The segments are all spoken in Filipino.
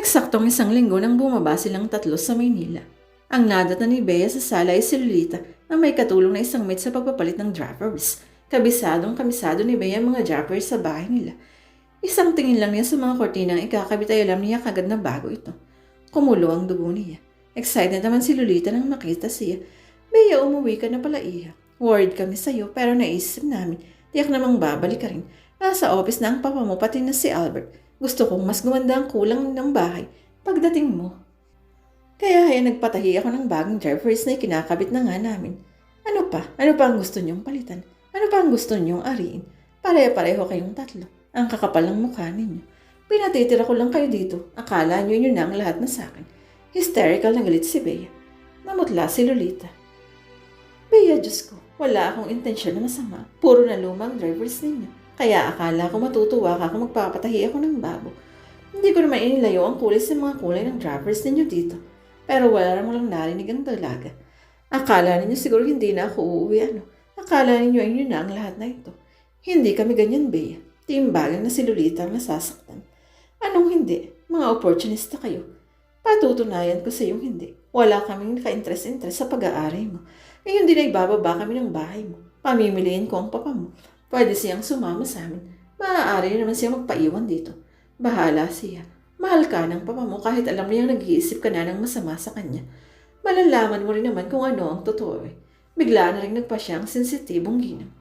Eksaktong isang linggo nang bumaba silang tatlo sa Maynila. Ang nadata ni Bea sa sala ay si Lolita na may katulong na isang maid sa pagpapalit ng droppers. Kabisadong kamisado ni Bea ang mga droppers sa bahay nila. Isang tingin lang niya sa mga kortinang ikakabit ay alam niya kagad na bago ito. Kumulo ang dugo niya. Excited naman si Lolita nang makita siya. Bea, umuwi ka na pala iya. Worried kami sa'yo pero naisip namin, tiyak namang babalik ka rin. Nasa office na ang papa mo pati na si Albert. Gusto kong mas gumanda ang kulang ng bahay pagdating mo. Kaya ay nagpatahi ako ng bagong drivers na ikinakabit na nga namin. Ano pa? Ano pa ang gusto niyong palitan? Ano pa ang gusto niyong ariin? Pare-pareho kayong tatlo. Ang kakapal ng mukha ninyo. Pinatitira ko lang kayo dito. Akala niyo yun na ang lahat na sa akin. Hysterical na galit si Bea. Namutla si Lolita. Bea, Diyos ko, wala akong intensyon na masama. Puro na lumang drivers ninyo. Kaya akala ko matutuwa ka kung magpapatahi ako ng babo. Hindi ko naman inilayo ang kulay sa mga kulay ng drivers ninyo dito. Pero wala namang lang narinig ang dalaga. Akala ninyo siguro hindi na ako uuwi ano. Akala ninyo yun na ang lahat na ito. Hindi kami ganyan, Bea. Timbagan na si Lolita ang nasasaktan. Anong hindi? Mga opportunista kayo. Patutunayan ko sa iyong hindi. Wala kaming ka-interest-interest sa pag-aaral mo. Ngayon din ay bababa kami ng bahay mo. Pamimiliin ko ang papa mo. Pwede siyang sumama sa amin. Maaari naman siya magpaiwan dito. Bahala siya. Mahal ka ng papa mo kahit alam niyang nag-iisip ka na ng masama sa kanya. Malalaman mo rin naman kung ano ang totoo eh. Bigla na rin nagpa siya ang sensitibong ginang.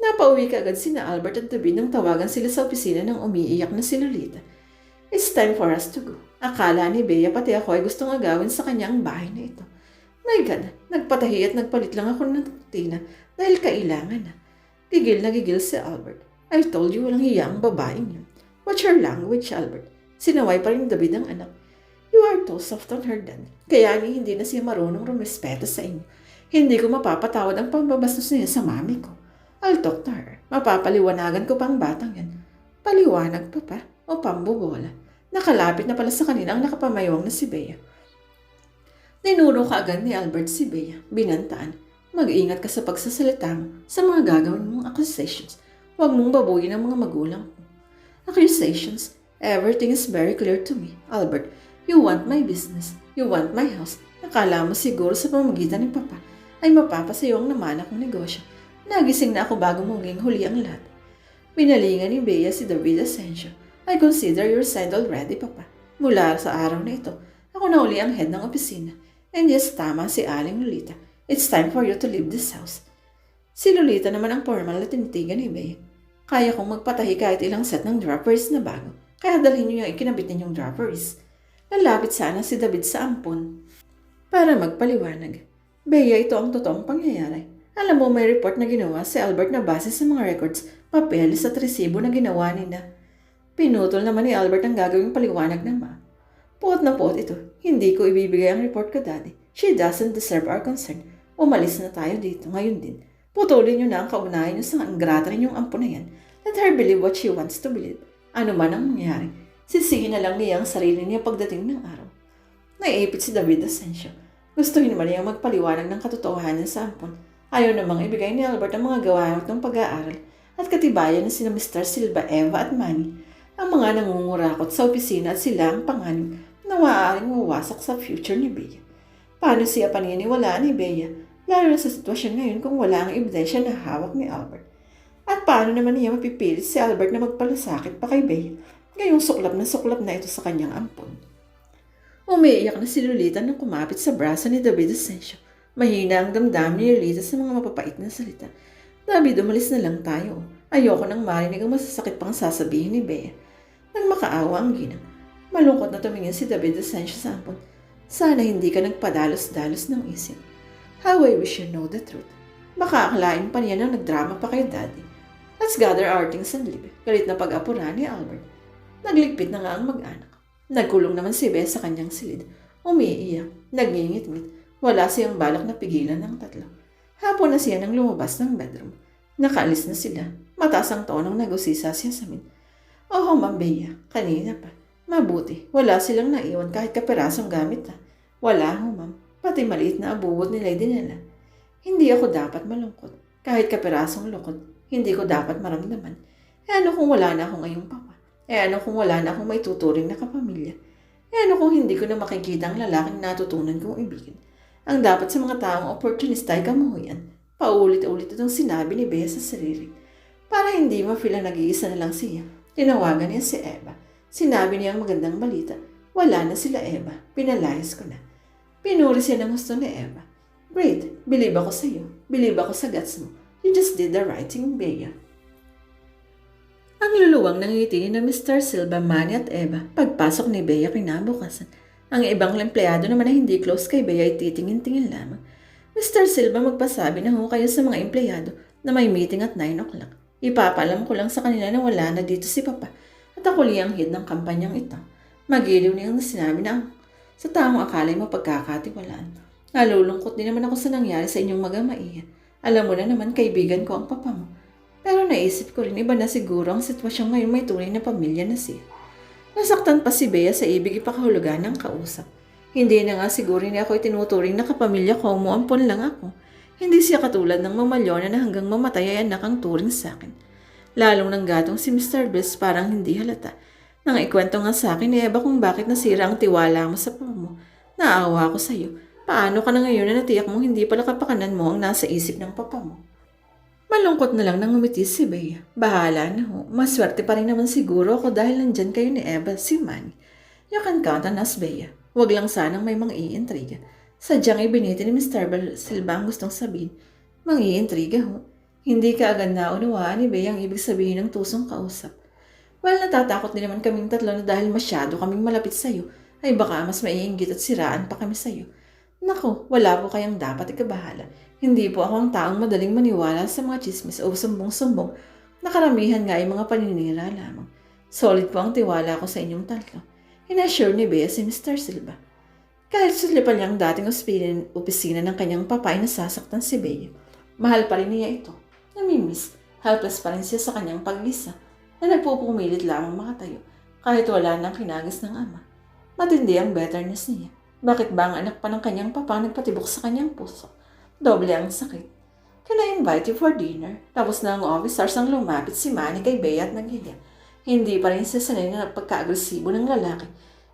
Napauwi ka agad sina Albert at David nang tawagan sila sa opisina ng umiiyak na si Lolita. It's time for us to go. Akala ni Bea pati ako ay gustong agawin sa kanyang bahay na ito. My God, nagpatahi at nagpalit lang ako ng tina dahil kailangan na. Gigil na gigil si Albert. I told you walang hiya ang babaeng yun. What's your language, Albert? Sinaway pa rin David ang anak. You are too soft on her, Dad. Kaya ni hindi na siya marunong rumispeto sa inyo. Hindi ko mapapatawad ang pambabastos niya sa mami ko. I'll talk to her. Mapapaliwanagan ko pang batang yan. Paliwanag pa pa o pambobola. Nakalapit na pala sa kanila ang nakapamayawang na si Bea. Ninuro ka agad ni Albert si Bea. Binantaan. Mag-ingat ka sa pagsasalita mo sa mga gagawin mong accusations. Huwag mong babuyin ang mga magulang ko. Accusations? Everything is very clear to me. Albert, you want my business. You want my house. Nakala mo siguro sa pamagitan ni Papa ay mapapasayo ang naman akong negosyo. Nagising na ako bago mong huli ang lahat. Pinalingan ni Bea si David Asensio. I consider your side already, Papa. Mula sa araw na ito, ako na uli ang head ng opisina. And yes, tama si Aling Lolita. It's time for you to leave this house. Si Lolita naman ang formal na tinitigan ni Bea. Kaya kong magpatahi kahit ilang set ng droppers na bago. Kaya dalhin niyo yung ikinabit ninyong droppers. Lalapit sana si David sa ampon. Para magpaliwanag. Bea, ito ang totoong pangyayari. Alam mo, may report na ginawa si Albert na base sa mga records, papeles at resibo na ginawa nila. Pinutol naman ni Albert ang gagawing paliwanag ng ma. Puot na puot ito. Hindi ko ibibigay ang report ko, Daddy. She doesn't deserve our concern. Umalis na tayo dito ngayon din. Putulin niyo na ang kaunahan niyo sa ingrata ninyong ampo na yan. Let her believe what she wants to believe. Ano man ang mangyari, sisihin na lang niya ang sarili niya pagdating ng araw. Naiipit si David Asensio. Gusto naman niya magpaliwanag ng katotohanan sa ampon. Ayaw namang ibigay ni Albert ang mga gawain ng pag-aaral at katibayan na sina Mr. Silva, Eva at Manny ang mga nangungurakot sa opisina at sila ang panganib na maaaring mawasak sa future ni Bea. Paano siya paniniwalaan ni Bea, lalo na sa sitwasyon ngayon kung wala ang ebidensya na hawak ni Albert? At paano naman niya mapipilit si Albert na magpalasakit pa kay Bea, ngayong suklap na suklap na ito sa kanyang ampon? Umiiyak na si Lolita nang kumapit sa braso ni David Asensio. Mahina ang damdamin ni Lolita sa mga mapapait na salita. David, umalis na lang tayo. Ayoko nang marinig ang masasakit pang sasabihin ni Bea. Nang makaawa ang ginang. Malungkot na tumingin si David Asensio sa ampon. Sana hindi ka nagpadalos-dalos ng isip. How I wish you know the truth. Baka akalain pa niya na nagdrama pa kay Daddy. Let's gather our things and leave. Galit na pag-apura ni Albert. Nagligpit na nga ang mag-anak. Nagkulong naman si Bea sa kanyang silid. Umiiyak, nagingit-ngit. Wala siyang balak na pigilan ng tatlo. Hapon na siya nang lumabas ng bedroom. Nakaalis na sila. Mataas ang tonong nagusisa siya sa min. Oh, Ma'am Bea, kanina pa. Mabuti, wala silang naiwan kahit kapirasong gamit ha. Wala ho, ma'am. Pati maliit na abuwot nila dinala. Hindi ako dapat malungkot. Kahit kapirasong lukot, hindi ko dapat maramdaman. Eh ano kung wala na ako ngayong papa? Eh ano kung wala na akong may tuturing na kapamilya? Eh ano kung hindi ko na makikita ang lalaking natutunan kong ibigin? Ang dapat sa mga taong opportunista ay kamuhuyan. Paulit-ulit itong sinabi ni Bea sa sarili. Para hindi ma-feel na nag-iisa na lang siya, tinawagan niya si Eva. Sinabi niya ang magandang balita. Wala na sila Eva. Pinalayas ko na. Pinuri siya ng gusto ni Eva. Great. Believe ako sa iyo. Believe ako sa guts mo. You just did the right thing, Bea. Ang luluwang ng ngiti ni Mr. Silva, Manny at Eva pagpasok ni Bea kinabukasan. Ang ibang empleyado naman na hindi close kay Bea ay titingin-tingin lamang. Mr. Silva magpasabi na ho kayo sa mga empleyado na may meeting at 9 o'clock. Ipapalam ko lang sa kanila na wala na dito si Papa at ako liyang head ng kampanyang ito. Magiliw niyang sinabi na sa taong akalay mo pagkakatiwalaan. Nalulungkot din naman ako sa nangyari sa inyong magamaiya. Alam mo na naman kaibigan ko ang papa mo. Pero naisip ko rin iba na siguro ang sitwasyon ngayon may tunay na pamilya na siya. Nasaktan pa si Bea sa ibig ipakahulugan ng kausap. Hindi na nga siguro niya ako itinuturing na kapamilya ko, umuampon lang ako. Hindi siya katulad ng mamalyona na hanggang mamatay ay anak ang turing sa akin. Lalong nang gatong si Mr. Bliss parang hindi halata. Nang ikwento nga sa akin ni Eva kung bakit nasira ang tiwala mo sa mo. Naawa ako sa iyo. Paano ka na ngayon na natiyak mong hindi pala kapakanan mo ang nasa isip ng papa mo? Malungkot na lang nang umiti si Bea. Bahala na ho. Maswerte pa rin naman siguro ako dahil nandyan kayo ni Eva, si Manny. You can count on us, Bea. Huwag lang sanang may mga iintriga. Sadyang ibiniti ni Mr. Bal- Silva ang gustong sabihin. Mga iintriga ho. Hindi ka agad naunawaan ni Bea ang ibig sabihin ng tusong kausap. Well, natatakot din naman kaming tatlo na dahil masyado kaming malapit sa'yo, ay baka mas maiinggit at siraan pa kami sa'yo. Nako, wala po kayang dapat ikabahala. Hindi po ako ang taong madaling maniwala sa mga chismis o sumbong-sumbong. Nakaramihan nga ay mga paninira lamang. Solid po ang tiwala ko sa inyong tatlo. Inassure ni Bea si Mr. Silva. Kahit sulipan niya ang dating opisina ng kanyang papa ay nasasaktan si Bea. Mahal pa rin niya ito. Namimiss. Helpless pa rin siya sa kanyang pag-isa na nagpupumilit lamang makatayo kahit wala nang kinagis ng ama. Matindi ang betterness niya. Bakit ba ang anak pa ng kanyang papa nagpatibok sa kanyang puso? Doble ang sakit. Can I invite you for dinner? Tapos na ang officers ang lumapit si Manny kay Bea at naghiya. Hindi pa rin siya sanay na pagka-agresibo ng lalaki.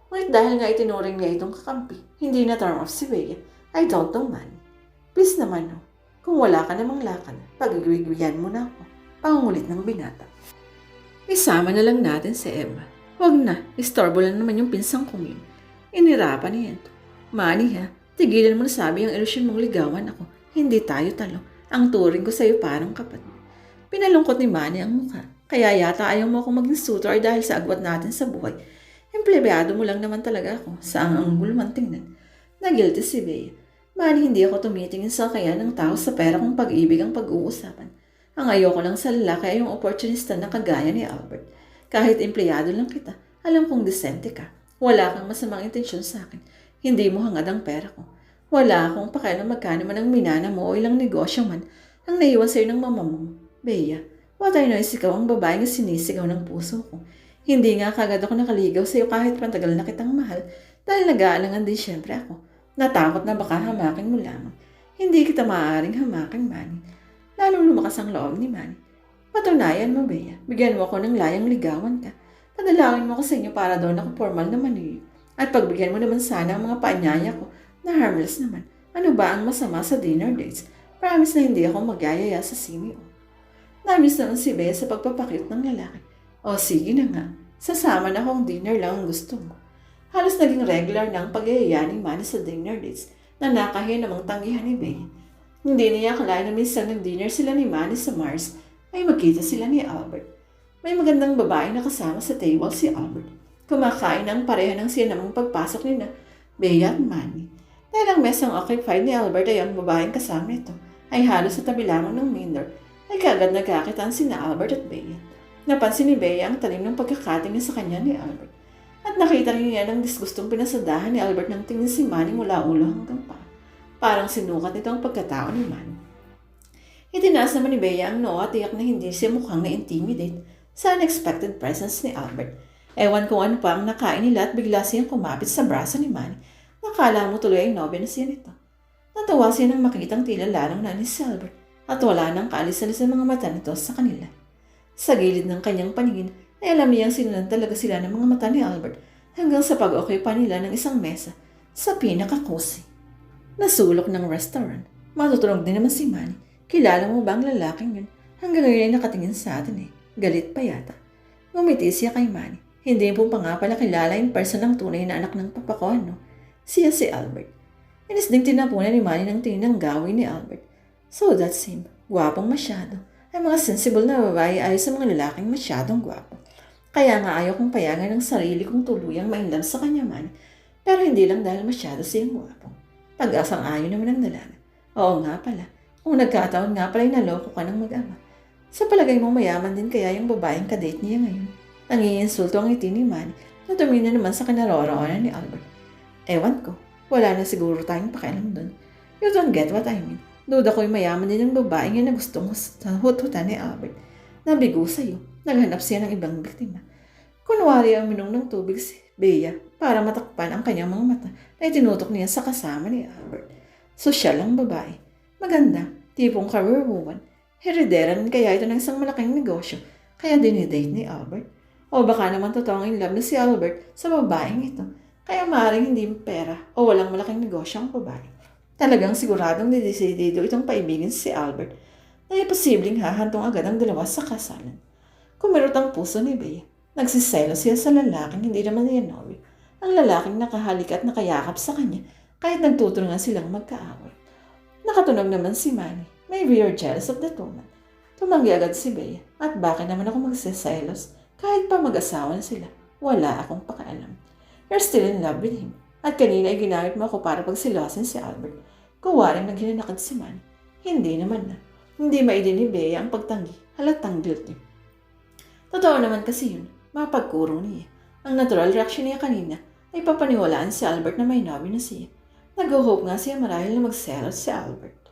Ngunit dahil nga itinuring niya itong kakampi, hindi na turn off si Bea. I don't know, Manny. Please naman, no. Kung wala ka namang lakad, pagigwigwiyan mo na ako. Pangungulit ng binata. Isama na lang natin si Emma. Huwag na, istorbo lang naman yung pinsang kong yun. Inirapan niya ito. Mani ha, tigilan mo na sabi ang ilusyon mong ligawan ako. Hindi tayo talo. Ang turing ko sa'yo parang kapatid. Pinalungkot ni Manny ang mukha. Kaya yata ayaw mo akong maging suitor dahil sa agwat natin sa buhay. Empleyado mo lang naman talaga ako. Saang ang gulo man tingnan. Nagilty si Bea. Manny, hindi ako tumitingin sa kaya ng tao sa pera kung pag-ibig ang pag-uusapan. Ang ayoko lang sa lalaki ay yung opportunista na kagaya ni Albert. Kahit empleyado lang kita, alam kong disente ka. Wala kang masamang intensyon sa akin. Hindi mo hangad ang pera ko. Wala akong pakialam magkano man ang minana mo o ilang negosyo man ang naiwan sa'yo ng mama mo. Bea, what I know is ikaw ang babae na sinisigaw ng puso ko. Hindi nga kagad ako nakaligaw sa'yo kahit pantagal na kitang mahal dahil nag-aalangan din siyempre ako. Natakot na baka hamakin mo lamang. Hindi kita maaaring hamakin, Manny. Lalong lumakas ang loob ni Manny. Patunayan mo, Bea. Bigyan mo ako ng layang ligawan ka. Padalangin mo ako sa inyo para doon ako formal naman eh. At pagbigyan mo naman sana ang mga paanyaya ko na harmless naman. Ano ba ang masama sa dinner dates? Promise na hindi ako magyayaya sa sini. Namiss naman si Bea sa pagpapakit ng lalaki. O sige na nga, sasama na akong dinner lang ang gusto mo. Halos naging regular na ang pagyayaya ni Manny sa dinner dates na nakahiya namang tanggihan ni Bea. Hindi niya akalain na minsan nag-dinner sila ni Manny sa Mars ay magkita sila ni Albert. May magandang babae na kasama sa table si Albert. Kumakain ang pareha ng siya namang pagpasok ni na Bea at Manny. Dahil ang mesang occupied ni Albert ay ang babaeng kasama nito ay halos sa tabi lamang ng main door ay kagad nagkakitaan sina Albert at Bea. Napansin ni Bea ang talim ng pagkakatingin sa kanya ni Albert. At nakita rin niya ng disgustong pinasadahan ni Albert ng tingin si Manny mula ulo hanggang pa. Parang sinukat nito ang pagkatao ni Manny. Itinaas naman ni Bea ang noo at tiyak na hindi siya mukhang na-intimidate sa unexpected presence ni Albert. Ewan kung ano pa ang nakain nila at bigla siyang kumapit sa braso ni Manny. Nakala mo tuloy ay nobya na siya nito. Natawa siya nang makitang tila lalong na ni Albert at wala nang kaalis-alis ang mga mata nito sa kanila. Sa gilid ng kanyang paningin ay alam niyang sinunan talaga sila ng mga mata ni Albert hanggang sa pag-okay pa nila ng isang mesa sa pinaka-cozy. Nasulok ng restaurant. Matutunog din naman si Manny. Kilala mo ba ang lalaking yun? Hanggang ngayon ay nakatingin sa atin eh. Galit pa yata. Ngumiti siya kay Manny. Hindi po pa nga pala kilala in person ang tunay na anak ng papa ko, ano? Siya si Albert. Inis ding tinapunan ni Manny ng tingin ng gawin ni Albert. So that's him. Gwapong masyado. Ay mga sensible na babae ay sa mga lalaking masyadong gwapo. Kaya nga ayaw kong payagan ng sarili kong tuluyang mainlam sa kanya man. Pero hindi lang dahil masyado siyang gwapo. Pag-asang ayon naman ang dalaga. Oo nga pala. Kung nagkataon nga pala naloko ka ng mag-ama. Sa palagay mo mayaman din kaya yung babaeng kadate niya ngayon. Nangiinsulto ang ngiti ni Manny na tumingin naman sa kinaroroonan ni Albert. Ewan ko. Wala na siguro tayong pakialam doon. You don't get what I mean. Duda ko'y mayaman din ang babaeng yun na gustong hut-hutan ni Albert. Nabigo sa'yo. Naghanap siya ng ibang biktima. Kunwari ang minong ng tubig si Bea para matakpan ang kanyang mga mata na itinutok niya sa kasama ni Albert. Sosyal ang babae. Maganda. Tipong career woman. Heredera kaya ito ng isang malaking negosyo. Kaya dinidate ni Albert. O baka naman totoong in love na si Albert sa babaeng ito. Kaya maaaring hindi pera o walang malaking negosyo ang babae. Talagang siguradong didesidido itong paibigin si Albert na posibleng hahantong agad ang dalawa sa kasalan. Kumirot ang puso ni Bea. Nagsiselo siya sa lalaking hindi naman niya nobyo. Ang lalaking nakahalik at nakayakap sa kanya kahit nagtutulungan silang magkaaway. Nakatunog naman si Manny. Maybe you're jealous of that woman. Tumanggi agad si Bea. At bakit naman ako magsiselos? Kahit pa mag-asawa na sila. Wala akong pakialam. You're still in love with him. At kanina ay ginamit mo ako para pagsilosin si Albert. Kuwaring naghinanakad si Manny. Hindi naman na. Hindi maidin ni Bea ang pagtanggi. Halatang guilty. Totoo naman kasi yun. Mapagkuro niya. Ang natural reaction niya kanina ay papaniwalaan si Albert na may nabi na siya. Nag-hope nga siya marahil na magselos si Albert.